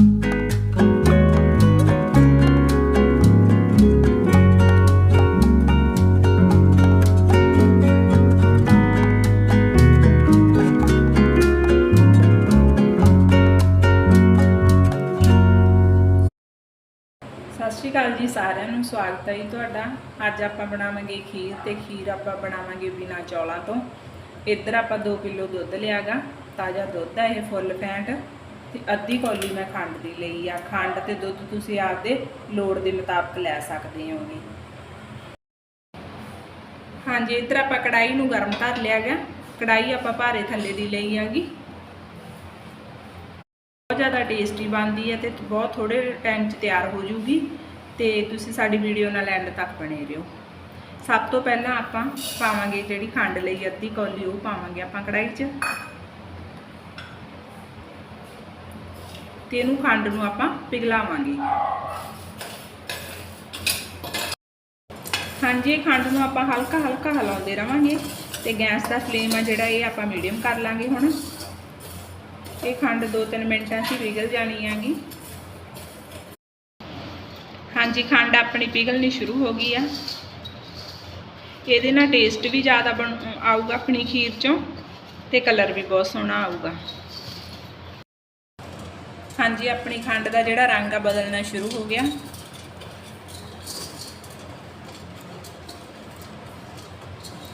ਸਤਿ ਸ਼੍ਰੀ ਅਕਾਲ ਜੀ ਸਾਰਿਆਂ ਨੂੰ, ਸਵਾਗਤ ਹੈ ਜੀ ਤੁਹਾਡਾ। ਅੱਜ ਆਪਾਂ ਬਣਾਵਾਂਗੇ ਖੀਰ ਤੇ ਖੀਰ ਆਪਾਂ ਬਣਾਵਾਂਗੇ ਬਿਨਾ ਚੌਲਾਂ ਤੋਂ। ਇੱਧਰ ਆਪਾਂ 2 ਕਿਲੋ ਦੁੱਧ ਲਿਆਗਾ, ਤਾਜ਼ਾ ਦੁੱਧ ਹੈ ਇਹ ਫੁੱਲ ਫੈਂਟ। ਤੇ ਅੱਧੀ ਕੌਲੀ ਮੈਂ ਖੰਡ ਦੀ ਲਈ ਆ। ਖੰਡ ਤੇ ਦੁੱਧ ਤੁਸੀਂ ਆਪਦੇ ਲੋੜ ਦੇ ਮੁਤਾਬਕ ਲੈ ਸਕਦੇ ਹੋਗੇ। ਹਾਂਜੀ, ਇੱਧਰ ਆਪਾਂ ਕੜਾਈ ਨੂੰ ਗਰਮ ਕਰ ਗਿਆ। ਕੜਾਈ ਆਪਾਂ ਭਾਰੇ ਥੱਲੇ ਦੀ ਲਈ ਆਗੀ। ਬਹੁਤ ਜ਼ਿਆਦਾ ਟੇਸਟੀ ਬਣਦੀ ਹੈ ਤੇ ਬਹੁਤ ਥੋੜੇ ਟਾਈਮ 'ਚ ਤਿਆਰ ਹੋ ਜੂਗੀ ਤੇ ਤੁਸੀਂ ਸਾਡੀ ਵੀਡੀਓ ਨਾਲ ਐਂਡ ਤੱਕ ਬਣੇ ਰਹੋ। ਸਭ ਤੋਂ ਪਹਿਲਾਂ ਆਪਾਂ ਪਾਵਾਂਗੇ ਜਿਹੜੀ ਖੰਡ ਲਈ, ਅੱਧੀ ਕੌਲੀ ਉਹ ਪਾਵਾਂਗੇ ਆਪਾਂ ਕੜਾਈ 'ਚ। ਤੇ ਇਹਨੂੰ ਖੰਡ ਨੂੰ ਆਪਾਂ ਪਿਘਲਾਵਾਂਗੇ। ਹਾਂਜੀ, ਇਹ ਖੰਡ ਨੂੰ ਆਪਾਂ ਹਲਕਾ ਹਲਕਾ ਹਿਲਾਉਂਦੇ ਰਵਾਂਗੇ ਤੇ ਗੈਸ ਦਾ ਫਲੇਮ ਆ ਜਿਹੜਾ, ਇਹ ਆਪਾਂ ਮੀਡੀਅਮ ਕਰ ਲਾਂਗੇ ਹੁਣ। ਇਹ ਖੰਡ 2-3 ਮਿੰਟਾਂ 'ਚ ਹੀ ਪਿਘਲ ਜਾਣੀ ਹੈਗੀ। ਹਾਂਜੀ, ਖੰਡ ਆਪਣੀ ਪਿਘਲਣੀ ਸ਼ੁਰੂ ਹੋ ਗਈ ਆ। ਇਹਦੇ ਨਾਲ ਟੇਸਟ ਵੀ ਜ਼ਿਆਦਾ ਬਣ, ਆਊਗਾ ਆਪਣੀ ਖੀਰ 'ਚੋਂ ਤੇ ਕਲਰ ਵੀ ਬਹੁਤ ਸੋਹਣਾ ਆਊਗਾ। ਹਾਂਜੀ, ਆਪਣੀ ਖੰਡ ਦਾ ਜਿਹੜਾ ਰੰਗ ਆ ਬਦਲਣਾ ਸ਼ੁਰੂ ਹੋ ਗਿਆ।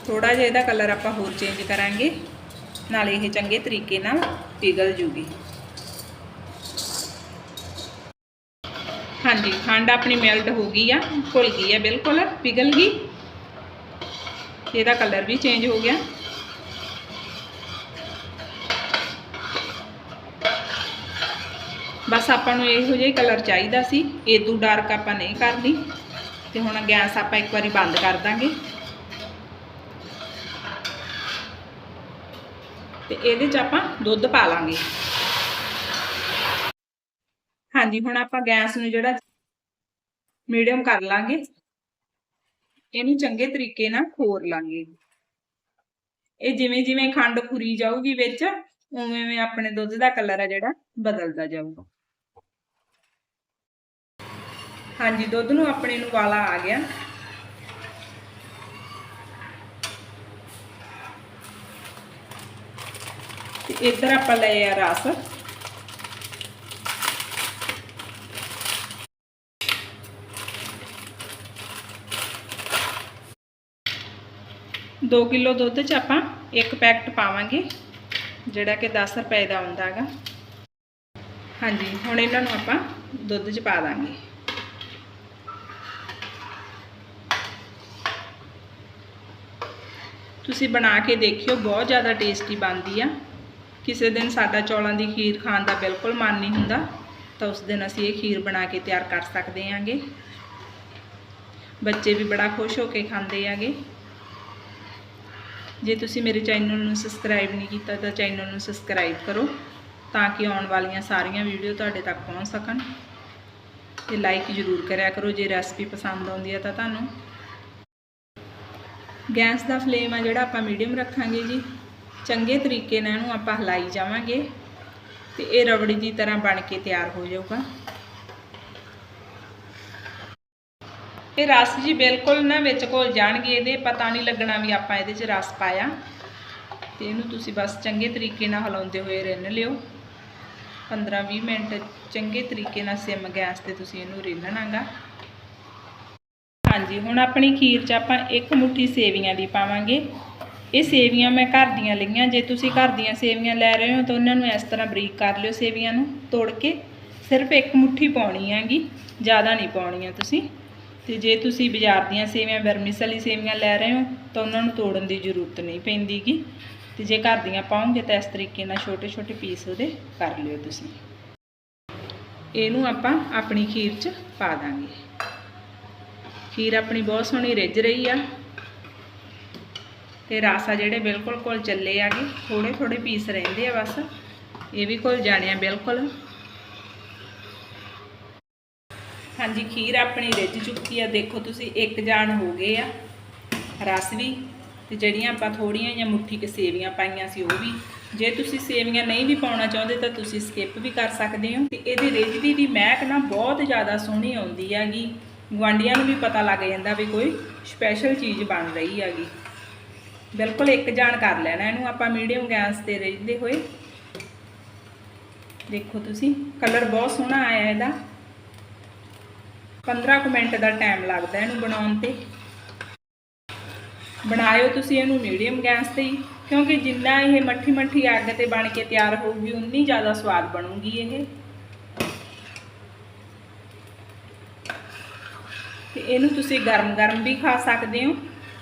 ਥੋੜਾ ਜਿਹਾ ਇਹਦਾ ਕਲਰ ਆਪਾਂ ਹੋਰ ਚੇਂਜ ਕਰਾਂਗੇ। ਨਾਲੇ ਇਹ ਚੰਗੇ ਤਰੀਕੇ ਨਾਲ ਪਿਘਲ ਜੂਗੀ। ਹਾਂਜੀ, ਖੰਡ ਆਪਣੀ ਮੈਲਟ ਹੋ ਗਈ ਆ, ਘੁਲ ਗਈ ਆ, ਬਿਲਕੁਲ ਪਿਘਲ ਗਈ। ਇਹਦਾ ਕਲਰ ਵੀ ਚੇਂਜ ਹੋ ਗਿਆ। ਬਸ ਆਪਾਂ ਨੂੰ ਇਹੋ ਜਿਹਾ ਹੀ ਕਲਰ ਚਾਹੀਦਾ ਸੀ ਇਦੋਂ ਡਾਰਕ ਆਪਾਂ ਨਹੀਂ ਕਰਨੀ। ਤੇ ਹੁਣ ਗੈਸ ਆਪਾਂ ਇੱਕ ਵਾਰੀ ਬੰਦ ਕਰ ਦਾਂਗੇ। ਤੇ ਇਹਦੇ 'ਚ ਆਪਾਂ ਦੁੱਧ ਪਾ ਲਾਂਗੇ। ਹਾਂਜੀ, ਹੁਣ ਆਪਾਂ ਗੈਸ ਨੂੰ ਜਿਹੜਾ ਮੀਡੀਅਮ ਕਰ ਲਾਂਗੇ। ਇਹਨੂੰ ਚੰਗੇ ਤਰੀਕੇ ਨਾਲ ਖੋਰ ਲਾਂਗੇ। ਇਹ ਜਿਵੇਂ ਜਿਵੇਂ ਖੰਡ ਖੁਰੀ ਜਾਊਗੀ ਵਿੱਚ, ਉਵੇਂ ਉਵੇਂ ਆਪਣੇ ਦੁੱਧ ਦਾ ਕਲਰ ਆ ਜਿਹੜਾ ਬਦਲਦਾ ਜਾਊਗਾ। ਹਾਂਜੀ, ਦੁੱਧ ਨੂੰ ਆਪਣੇ ਨੂੰ ਵਾਲਾ ਆ ਗਿਆ। ਤੇ ਇੱਧਰ ਆਪਾਂ ਲਏ ਆ ਰਸ। ਦੋ ਕਿਲੋ ਦੁੱਧ 'ਚ ਆਪਾਂ ਇੱਕ ਪੈਕਟ ਪਾਵਾਂਗੇ, ਜਿਹੜਾ ਕਿ 10 ਰੁਪਏ ਦਾ ਆਉਂਦਾ ਹੈਗਾ। ਹਾਂਜੀ, ਹੁਣ ਇਹਨਾਂ ਨੂੰ ਆਪਾਂ ਦੁੱਧ 'ਚ ਪਾ ਦਾਂਗੇ। ਤੁਸੀਂ ਬਣਾ ਕੇ ਦੇਖਿਓ, ਬਹੁਤ ਜ਼ਿਆਦਾ ਟੇਸਟੀ ਬਣਦੀ ਆ। ਕਿਸੇ ਦਿਨ ਸਾਡਾ ਚੌਲਾਂ ਦੀ ਖੀਰ ਖਾਣ ਦਾ ਬਿਲਕੁਲ ਮਨ ਨਹੀਂ ਹੁੰਦਾ, ਤਾਂ ਉਸ ਦਿਨ ਅਸੀਂ ਇਹ ਖੀਰ ਬਣਾ ਕੇ ਤਿਆਰ ਕਰ ਸਕਦੇ ਆਂਗੇ। ਬੱਚੇ ਵੀ ਬੜਾ ਖੁਸ਼ ਹੋ ਕੇ ਖਾਂਦੇ ਆਗੇ। ਜੇ ਤੁਸੀਂ ਮੇਰੇ ਚੈਨਲ ਨੂੰ ਸਬਸਕ੍ਰਾਈਬ ਨਹੀਂ ਕੀਤਾ, ਤਾਂ ਚੈਨਲ ਨੂੰ ਸਬਸਕ੍ਰਾਈਬ ਕਰੋ, ਤਾਂ ਕਿ ਆਉਣ ਵਾਲੀਆਂ ਸਾਰੀਆਂ ਵੀਡੀਓ ਤੁਹਾਡੇ ਤੱਕ ਪਹੁੰਚ ਸਕਣ। ਤੇ ਲਾਈਕ ਜ਼ਰੂਰ ਕਰਿਆ ਕਰੋ, ਜੇ ਰੈਸਪੀ ਪਸੰਦ ਆਉਂਦੀ ਹੈ ਤਾਂ ਤੁਹਾਨੂੰ। ਗੈਸ ਦਾ ਫਲੇਮ ਆ ਜਿਹੜਾ ਆਪਾਂ ਮੀਡੀਅਮ ਰੱਖਾਂਗੇ ਜੀ। ਚੰਗੇ ਤਰੀਕੇ ਨਾਲ ਇਹਨੂੰ ਆਪਾਂ ਹਿਲਾਈ ਜਾਵਾਂਗੇ। ਤੇ ਇਹ ਰਬੜੀ ਦੀ ਤਰ੍ਹਾਂ ਬਣ ਕੇ ਤਿਆਰ ਹੋ ਜਾਊਗਾ। ਇਹ ਰਸ ਜੀ ਬਿਲਕੁਲ ਨਾ ਵਿੱਚ ਘੁਲ ਜਾਣਗੇ, ਇਹਦੇ ਪਤਾ ਨਹੀਂ ਲੱਗਣਾ ਵੀ ਆਪਾਂ ਇਹਦੇ 'ਚ ਰਸ ਪਾਇਆ। ਤੇ ਇਹਨੂੰ ਤੁਸੀਂ ਬਸ ਚੰਗੇ ਤਰੀਕੇ ਨਾਲ ਹਿਲਾਉਂਦੇ ਹੋਏ ਰਿੰਨ ਲਿਓ। 15-20 ਮਿੰਟ ਚੰਗੇ ਤਰੀਕੇ ਨਾਲ ਸਿਮ ਗੈਸ ਤੇ ਤੁਸੀਂ ਇਹਨੂੰ ਰਿੰਨਣਾਗਾ। ਹਾਂਜੀ, ਹੁਣ ਆਪਣੀ ਖੀਰ 'ਚ ਆਪਾਂ ਇੱਕ ਮੁਠੀ ਸੇਵੀਆਂ ਦੀ ਪਾਵਾਂਗੇ। ਇਹ ਸੇਵੀਆਂ ਮੈਂ ਘਰ ਦੀਆਂ ਲਈਆਂ, ਜੇ ਤੁਸੀਂ ਘਰ ਦੀਆਂ ਸੇਵੀਆਂ ਲੈ ਰਹੇ ਹੋ ਤਾਂ ਉਹਨਾਂ ਨੂੰ ਇਸ ਤਰ੍ਹਾਂ ਬਰੀਕ ਕਰ ਲਿਓ ਸੇਵੀਆਂ ਨੂੰ ਤੋੜ ਕੇ। ਸਿਰਫ ਇੱਕ ਮੁਠੀ ਪਾਉਣੀ ਹੈਗੀ, ਜ਼ਿਆਦਾ ਨਹੀਂ ਪਾਉਣੀਆਂ ਤੁਸੀਂ। ਤੇ ਜੇ ਤੁਸੀਂ ਬਾਜ਼ਾਰ ਦੀਆਂ ਸੇਵੀਆਂ ਬਰਮਿਸ ਵਾਲੀ ਸੇਵੀਆਂ ਲੈ ਰਹੇ ਹੋ ਤਾਂ ਉਹਨਾਂ ਨੂੰ ਤੋੜਨ ਦੀ ਜ਼ਰੂਰਤ ਨਹੀਂ ਪੈਂਦੀਗੀ। ਤੇ ਜੇ ਘਰ ਦੀਆਂ ਪਾਉਂਗੇ ਤਾਂ ਇਸ ਤਰੀਕੇ ਨਾਲ ਛੋਟੇ ਛੋਟੇ ਪੀਸ ਉਹਦੇ ਕਰ ਲਿਓ ਤੁਸੀਂ। ਇਹਨੂੰ ਆਪਾਂ ਆਪਣੀ ਖੀਰ 'ਚ ਪਾ ਦਾਂਗੇ। ਖੀਰ ਆਪਣੀ ਬਹੁਤ ਸੋਹਣੀ ਰਿੱਝ ਰਹੀ ਆ। ਤੇ ਰਸ ਆ ਜਿਹੜੇ ਬਿਲਕੁਲ ਕੋਲ ਚੱਲੇ ਆਗੇ ਥੋੜੇ ਥੋੜੇ ਪੀਸ ਰਹਿੰਦੇ ਆ ਬਸ। ਇਹ ਵੀ ਕੋਲ ਜਾਣੇ ਆ ਬਿਲਕੁਲ। ਹਾਂਜੀ, ਖੀਰ ਆਪਣੀ ਰਿੱਝ ਚੁੱਕੀ ਆ। ਦੇਖੋ ਤੁਸੀਂ, ਇੱਕ ਜਾਣ ਹੋ ਗਏ ਆ। ਰਸ ਵੀ, ਤੇ ਜਿਹੜੀਆਂ ਆਪਾਂ ਥੋੜੀਆਂ ਜਾਂ ਮੁੱਠੀ ਕੇ ਸੇਵੀਆਂ ਪਾਈਆਂ ਸੀ, ਉਹ ਵੀ। ਜੇ ਤੁਸੀਂ ਸੇਵੀਆਂ ਨਹੀਂ ਵੀ ਪਾਉਣਾ ਚਾਹੁੰਦੇ, ਤਾਂ ਤੁਸੀਂ ਸਕਿਪ ਵੀ ਕਰ ਸਕਦੇ ਹੋ। ਤੇ ਇਹਦੀ ਰਿੱਝ ਦੀ ਮਹਿਕ ਨਾ ਬਹੁਤ ਜ਼ਿਆਦਾ ਸੋਹਣੀ ਆਉਂਦੀ ਹੈਗੀ। ਗੁਆਂਢੀਆਂ ਨੂੰ ਵੀ ਪਤਾ ਲੱਗ ਜਾਂਦਾ ਵੀ ਕੋਈ ਸਪੈਸ਼ਲ ਚੀਜ਼ ਬਣ ਰਹੀ ਹੈਗੀ। ਬਿਲਕੁਲ ਇੱਕ ਜਾਣ ਕਰ ਲੈਣਾ, ਇਹਨੂੰ ਆਪਾਂ ਮੀਡੀਅਮ ਗੈਸ ਤੇ ਰਹਿੰਦੇ ਹੋਏ। ਦੇਖੋ ਤੁਸੀਂ ਕਲਰ ਬਹੁਤ ਸੋਹਣਾ ਆਇਆ ਇਹਦਾ। 15 ਕੁ ਮਿੰਟ ਦਾ ਟਾਈਮ ਲੱਗਦਾ ਇਹਨੂੰ ਬਣਾਉਣ ਤੇ। ਬਣਾਇਓ ਤੁਸੀਂ ਇਹਨੂੰ ਮੀਡੀਅਮ ਗੈਸ ਤੇ ਹੀ, ਕਿਉਂਕਿ ਜਿੰਨਾ ਇਹ ਮੱਠੀ ਮੱਠੀ ਅੱਗ ਤੇ ਬਣ ਕੇ ਤਿਆਰ ਹੋਊਗੀ, ਉਨੀ ਜ਼ਿਆਦਾ ਸਵਾਦ ਬਣੂਗੀ ਇਹ। ਤੇ ਇਹਨੂੰ ਤੁਸੀਂ ਗਰਮ-ਗਰਮ ਵੀ ਖਾ ਸਕਦੇ ਹੋ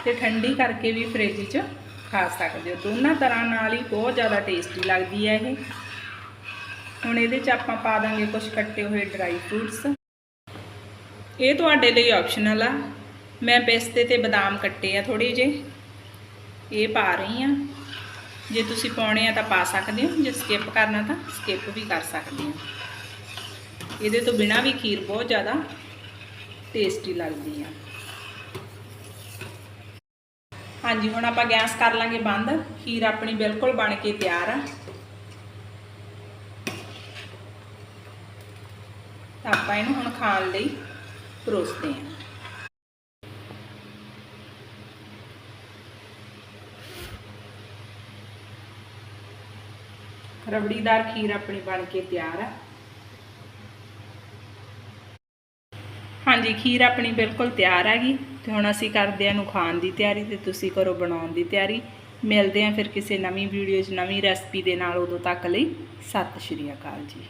ਤੇ ਠੰਡੀ ਕਰਕੇ ਵੀ ਫ੍ਰਿਜ 'ਚ ਖਾ ਸਕਦੇ ਹੋ। ਦੋਨਾਂ ਤਰ੍ਹਾਂ ਨਾਲ ਹੀ ਬਹੁਤ ਜ਼ਿਆਦਾ ਟੇਸਟੀ ਲੱਗਦੀ ਹੈ ਇਹ। ਹੁਣ ਇਹਦੇ 'ਚ ਆਪਾਂ ਪਾ ਦਾਂਗੇ ਕੁਝ ਕੱਟੇ ਹੋਏ ਡਰਾਈ ਫਰੂਟਸ ਇਹ ਤੁਹਾਡੇ ਲਈ ਆਪਸ਼ਨਲ ਆ। ਮੈਂ ਪਿਸਤੇ ਤੇ ਬਦਾਮ ਕੱਟੇ ਆ ਥੋੜੇ ਜਿਹੇ। ਇਹ ਪਾ ਰਹੀ ਆ ਜੇ ਤੁਸੀਂ ਪਾਉਣੇ ਆ ਤਾਂ ਪਾ ਸਕਦੇ ਹੋ। ਜੇ ਸਕਿਪ ਕਰਨਾ ਤਾਂ ਸਕਿਪ ਵੀ ਕਰ ਸਕਦੇ ਹੋ। ਇਹਦੇ ਤੋਂ ਬਿਨਾ ਵੀ ਖੀਰ ਬਹੁਤ ਜ਼ਿਆਦਾ ਟੇਸਟੀ ਲੱਗਦੀ ਆ। ਹਾਂਜੀ, ਹੁਣ ਆਪਾਂ ਗੈਸ ਕਰ ਲਾਂਗੇ ਬੰਦ। ਖੀਰ ਆਪਣੀ ਬਿਲਕੁਲ ਬਣ ਕੇ ਤਿਆਰ ਆ। ਤਾਂ ਆਪਾਂ ਇਹਨੂੰ ਹੁਣ ਖਾਣ ਲਈ ਪਰੋਸਦੇ ਹਾਂ ਰਬੜੀਦਾਰ ਖੀਰ ਆਪਣੀ ਬਣ ਕੇ ਤਿਆਰ ਆ। ਹਾਂਜੀ, ਖੀਰ ਆਪਣੀ ਬਿਲਕੁਲ ਤਿਆਰ ਹੈਗੀ ਤੇ ਹੁਣ ਅਸੀਂ ਕਰਦੇ ਹਾਂ ਨੂੰ ਖਾਣ ਦੀ ਤਿਆਰੀ ਤੇ ਤੁਸੀਂ ਕਰੋ ਬਣਾਉਣ ਦੀ ਤਿਆਰੀ। ਮਿਲਦੇ ਹਾਂ ਫਿਰ ਕਿਸੇ ਨਵੀਂ ਵੀਡੀਓ 'ਚ, ਨਵੀਂ ਰੈਸਪੀ ਦੇ ਨਾਲ ਉਦੋਂ ਤੱਕ ਲਈ। ਸਤਿ ਸ਼੍ਰੀ ਅਕਾਲ ਜੀ।